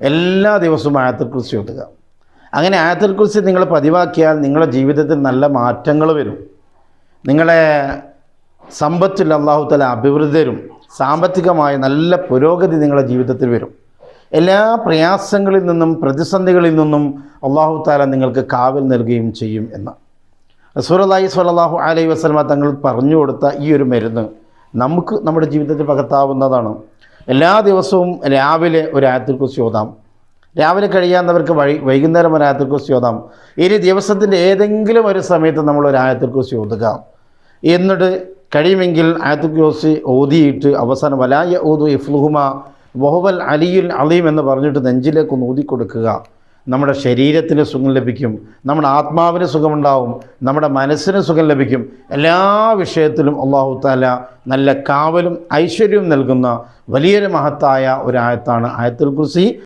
എല്ലാ ദിവസവും ആയത്തിൽ കുറിച്ച് ഓതുക അങ്ങനെ ആയത്തിൽ കുറിച്ച് നിങ്ങൾ പതിവാക്കിയാൽ നിങ്ങളുടെ ജീവിതത്തിൽ നല്ല മാറ്റങ്ങൾ വരും. നിങ്ങളെ സമ്പത്തിൽ അള്ളാഹു തല അഭിവൃദ്ധി തരും സാമ്പത്തികമായ നല്ല പുരോഗതി നിങ്ങളുടെ ജീവിതത്തിൽ വരും. എല്ലാ പ്രയാസങ്ങളിൽ നിന്നും പ്രതിസന്ധികളിൽ നിന്നും അള്ളാഹു താല നിങ്ങൾക്ക് കാവൽ നൽകുകയും ചെയ്യും എന്ന്. റസൂലി സ്വല്ലല്ലാഹു അലൈ വസ്ലമ തങ്ങൾ പറഞ്ഞു കൊടുത്ത ഈ ഒരു മരുന്ന് നമുക്ക് നമ്മുടെ ജീവിതത്തിൽ പകർത്താവുന്നതാണ്. എല്ലാ ദിവസവും രാവിലെ ഒരു ആയത്തിൽ കുറിച്ച് ഓതാം രാവിലെ കഴിയാവുന്നവർക്ക് വഴി വൈകുന്നേരം ഒരു ആയത്തിൽ കുറിച്ച് ഓതാം ഇനി ദിവസത്തിന്റെ ഏതെങ്കിലും ഒരു സമയത്ത് നമ്മൾ ഒരു ആയത്തിൽ കുറിച്ച് ഓതുക. എന്നിട്ട് കഴിയുമെങ്കിൽ ആയത്തിൽ കുറിച്ച് ഓതിയിട്ട് അവസാനം വലായ ഓതു ഇഫ്ലുഹുമ വഹുവൽ അലിയുൽ അലീം എന്ന് പറഞ്ഞിട്ട് നെഞ്ചിലേക്ക് ഒന്ന് ഊതിക്കൊടുക്കുക. നമ്മുടെ ശരീരത്തിന് സുഖം ലഭിക്കും നമ്മുടെ ആത്മാവിന് സുഖമുണ്ടാവും നമ്മുടെ മനസ്സിന് സുഖം ലഭിക്കും. എല്ലാ വിഷയത്തിലും അള്ളാഹു താല നല്ല കാവലും ഐശ്വര്യവും നൽകുന്ന വലിയൊരു മഹത്തായ ഒരു ആയത്താണ് ആയത്തുൽ കുർസി.